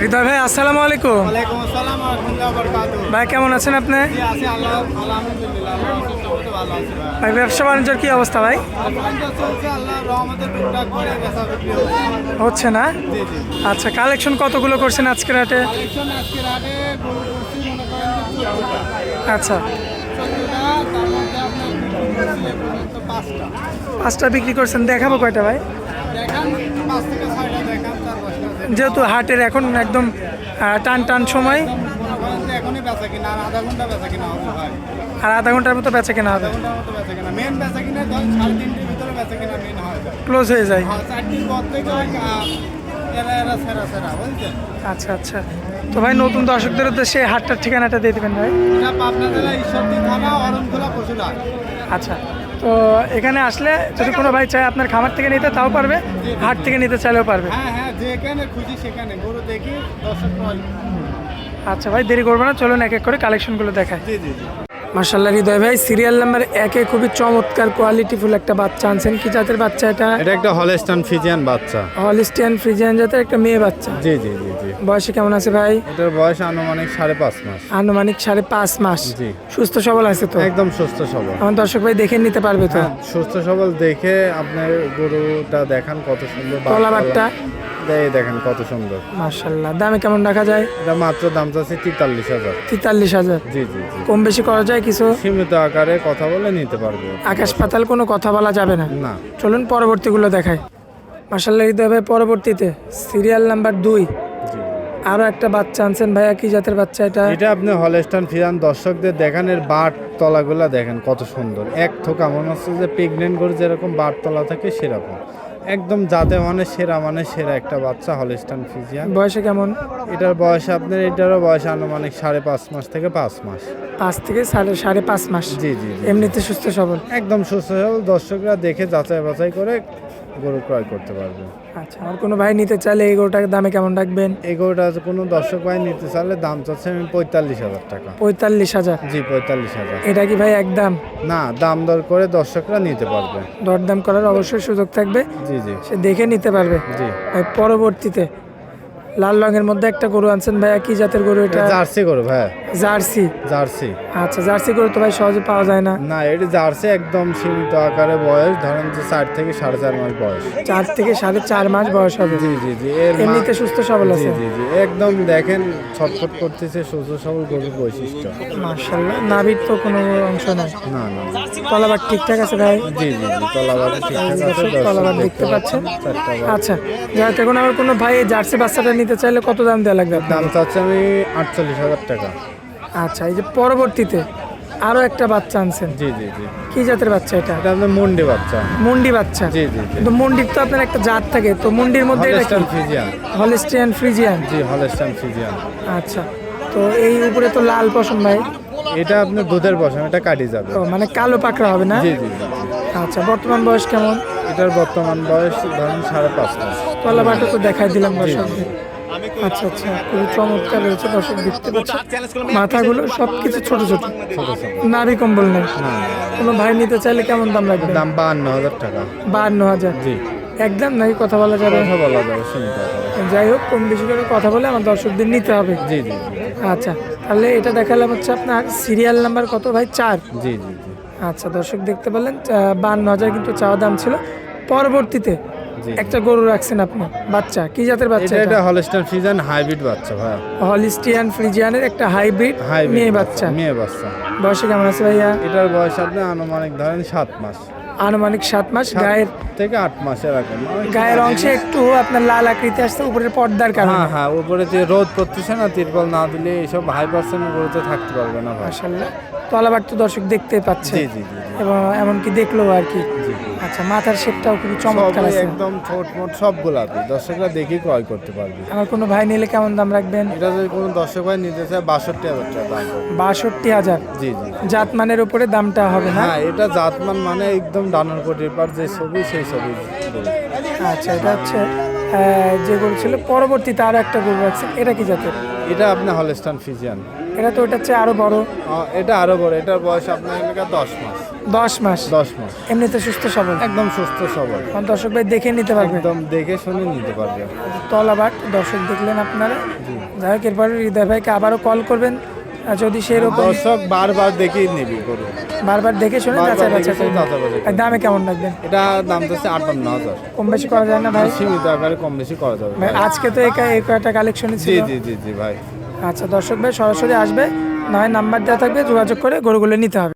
হৃদয় ভাই আসসালামু আলাইকুম। ভাই কেমন আছেন আপনি? ভাই। ব্যবসা বাণিজ্যের কি অবস্থা ভাই? হচ্ছে। না? আচ্ছা কালেকশন কতগুলো করছেন আজকের হাটে? আচ্ছা। পাঁচটা। বিক্রি করছেন দেখাবো কয়টা ভাই দেখান পাঁচ থেকে ছয়টা দেখান তার দশটা দেখান। যেহেতু হাটের এখন একদম টান টান সময়। আর আধা ঘণ্টার মতো বেচা কেনা হবে। ক্লোজ হয়ে যায়। আচ্ছা আচ্ছা। তো ভাই নতুন দর্শকদের উদ্দেশ্যে হাটটার ঠিকানাটা দিয়ে দেবেন ভাই। আচ্ছা। তো এখানে আসলে যদি কোনো ভাই চায় আপনার খামার থেকে নিতে তাও পারবে হাট থেকে নিতে চাইলেও পারবে। হ্যাঁ হ্যাঁ যেখানে খুঁজি সেখানে গরু দেখি আচ্ছা ভাই দেরি করব না চলুন এক এক করে কালেকশনগুলো দেখায় জি জি জি। মার্শাল্লাহ হৃদয় ভাই সিরিয়াল নাম্বার একে খুবই চমৎকার কোয়ালিটিফুল একটা বাচ্চা আনছেন। কি জাতের বাচ্চা এটা? এটা একটা হলস্টান ফিজিয়ান বাচ্চা। হলিস্টিয়ান ফ্রিজিয়ান জাতের একটা মেয়ে বাচ্চা। জি জি জি জি। বয়সে কেমন আছে ভাই? এটার বয়স আনুমানিক সাড়ে পাঁচ মাস। আনুমানিক সাড়ে পাঁচ মাস। জি। সুস্থ সবল আছে তো? একদম সুস্থ সবল। আমার দর্শক ভাই দেখে নিতে পারবে তো? হ্যাঁ, সুস্থ সবল দেখে আপনার গরুটা দেখান কত সুন্দর বাট তলাবাটটা? তলা। এই দেখেন কত সুন্দর। মার্শাল্লাহ দামে কেমন রাখা যায়? এটা মাত্র দাম চাচ্ছে তেতাল্লিশ হাজার। তেতাল্লিশ হাজার? জি জি জি। কম বেশি করা যায় কিছু? সীমিত আকারে কথা বলে নিতে পারবে। আকাশ পাতাল কোনো কথা বলা যাবে না। না। চলুন পরবর্তীগুলো দেখাই। মার্শাল্লাহ হৃদয় ভাই পরবর্তীতে। সিরিয়াল নাম্বার দুই। জি। আরও একটা বাচ্চা আনছেন ভাইয়া কি জাতের বাচ্চা এটা? এটা আপনি হলস্টান ফিজান দর্শকদের দেখানের বাট তলাগুলা দেখেন কত সুন্দর। এক থোকা মনে হচ্ছে যে প্রেগনেন্ট গরু যেরকম বাট তলা থাকে সেরকম। একদম যাতে মানে সেরা মানে সেরা একটা বাচ্চা হলিস্টান ফিজিয়ান। বয়সে কেমন? এটার বয়স আপনার এটারও বয়স আনুমানিক সাড়ে পাঁচ মাস থেকে পাঁচ মাস। পাঁচ থেকে সাড়ে সাড়ে পাঁচ মাস? জি জি জি এমনিতে সুস্থ সবল? একদম সুস্থ সবল। দর্শকরা দেখে যাচাই বাছাই করে গরু ক্রয় করতে পারবেন আচ্ছা আর কোনো ভাই নিতে চাইলে এই গরুটার দামে কেমন রাখবেন? এই গরুটা কোনো দর্শক ভাই নিতে চাইলে দাম চাচ্ছে আমি পঁয়তাল্লিশ হাজার টাকা। পঁয়তাল্লিশ হাজার? জি পঁয়তাল্লিশ হাজার। এটা কি ভাই একদম? না দাম দর করে দর্শকরা নিতে পারবে। দরদাম করার অবশ্যই সুযোগ থাকবে। জি জি। সে দেখে নিতে পারবে। জি। ভাই পরবর্তীতে লাল রঙের মধ্যে একটা গরু আনছেন ভাইয়া কি জাতের গরু এটা? জার্সি গরু ভাই জার্সি? জার্সি। আচ্ছা জার্সি গরু তো ভাই সহজে পাওয়া যায় না। না এটি জার্সি একদম সীমিত আকারে বয়স ধরেন যে চার থেকে সাড়ে চার মাস বয়স। চার থেকে সাড়ে চার মাস বয়স হবে। জি জি জি এমনিতে সুস্থ সবল আছে? জি জি একদম দেখেন ছটফট করতেছে সুস্থ সবল গরুর বৈশিষ্ট্য। মার্শাল্লাহ নাভির তো কোনো অংশ নাই। না না। তলাবার ঠিকঠাক আছে ভাই? জি জি জি তলাবারে ঠিকঠাক আছে তলাবার দেখতে পাচ্ছেন। আচ্ছা যাই এখন আমার কোনো ভাই জার্সি বাচ্চাটা নিতে চাইলে কত দাম দেওয়া লাগবে? দাম চাচ্ছে আমি আটচল্লিশ হাজার টাকা। আচ্ছা এই যে পরবর্তীতে আরও একটা বাচ্চা আনছেন। জি জি জি। কি জাতের বাচ্চা এটা? এটা আপনার মুন্ডি বাচ্চা। মুন্ডি বাচ্চা। জি জি কিন্তু মুন্ডির তো আপনার একটা জাত থাকে তো মুন্ডির মধ্যে এটা কি? ফিজিয়ান হলিস্টিয়ান ফ্রিজিয়ান। জি হলস্টান ফ্রিজিয়ান। আচ্ছা তো এই উপরে তো লাল পশম ভাই। এটা আপনার দুধের পশম এটা কাটি যাবে। ও মানে কালো পাকড়া হবে না? জি জি আচ্ছা বর্তমান বয়স কেমন? এটার বর্তমান বয়স ধরুন সাড়ে পাঁচ মাস তলা বাটা তো দেখাই দিলাম দর্শকদের। আচ্ছা আচ্ছা খুবই চমৎকার রয়েছে দর্শক দেখতে পাচ্ছে মাথাগুলো সব কিছু ছোট ছোট ছোট কম্বল নেই। কোনো ভাই নিতে চাইলে কেমন দাম লাগবে? দাম বাহান্ন হাজার টাকা। বাহান্ন হাজার? জি। একদম নাকি কথা বলা যাবে? কথা বলা যাবে যাই হোক কম বেশি করে কথা বলে আমার দর্শকদের নিতে হবে। জি জি আচ্ছা তাহলে এটা দেখালাম হচ্ছে আপনার সিরিয়াল নাম্বার কত ভাই? চার। জি জি আচ্ছা দর্শক দেখতে পেলেন বান্ন হাজার কিন্তু চাওয়া দাম ছিল। পরবর্তীতে। একটা গরু রাখছেন আপনি বাচ্চা কি জাতের বাচ্চা এটা হলস্টান ফিজিয়ান হাইব্রিড বাচ্চা ভাই হলিস্টিয়ান ফ্রিজিয়ানের একটা হাইব্রিড মেয়ে বাচ্চা মেয়ে বাচ্চা। বয়সে কেমন আছে ভাইয়া? এটার বয়স আপনি আনুমানিক ধরেন সাত মাস। আনুমানিক সাত মাস গায়ের থেকে আট মাসে রাখেন গায়ের অংশে একটু আপনার লাল আকৃতি আসছে উপরের পর্দার কারণে। হ্যাঁ হ্যাঁ উপরে যে রোদ পড়তেছে না তিরপল না দিলে এইসব হাই পার্সেন্ট গরুতে থাকতে পারবে না ভাই। মাশাল্লাহ তলাবার তো দর্শক দেখতে পাচ্ছে। জি জি জি। এবং এমনকি দেখল আর কি। আচ্ছা মাথার শেপটাও খুবই চমৎকার আছে। একদম ছোট মোট সব গোলাপি। দর্শকরা দেখেই ক্রয় করতে পারবে। আমার কোনো ভাই নিলে কেমন দাম রাখবেন? এটা যদি কোনো দর্শক ভাই নিতে চায় বাষট্টি হাজার টাকা দাম বাষট্টি হাজার? জি জি। জাতমানের উপরে দামটা হবে না? হ্যাঁ এটা জাতমান মানে একদম ডানোর কোটির পার যে ছবি সেই ছবি। আচ্ছা এটা হচ্ছে যে গরু ছিল পরবর্তীতে আরও একটা গরু আছে এটা কি জাতের? এটা আপনি হলস্টান ফিজিয়ান এটা তো ওটার চেয়ে আরও বড়। এটা আরও বড় এটার বয়স আপনার এলাকা দশ মাস। দশ মাস? দশ মাস। এমনিতে সুস্থ সবল? একদম সুস্থ সবল। কারণ দর্শক ভাই দেখে নিতে পারবে। একদম দেখে শুনে নিতে পারবে। তলাবাট দর্শক দেখলেন আপনারা? যাই হোক এরপরে হৃদয় ভাইকে আবারও কল করবেন। আর যদি রকম দর্শক বারবার দেখেই নিবি গরু। বারবার দেখে শুনে যাচাই বাছাই দেখে আর দামে কেমন রাখবেন? এটা দাম যাচ্ছে আটান্ন হাজার। কম বেশি করা যায় না ভাই? সীমিত আকারে কম বেশি করা যাবে আজকে তো একা এই কয়টা কালেকশনই জি জি জি জি ভাই। আচ্ছা দর্শক ভাই সরাসরি আসবে। নয় নাম্বার দেওয়া থাকবে যোগাযোগ করে গরুগুলো নিতে হবে।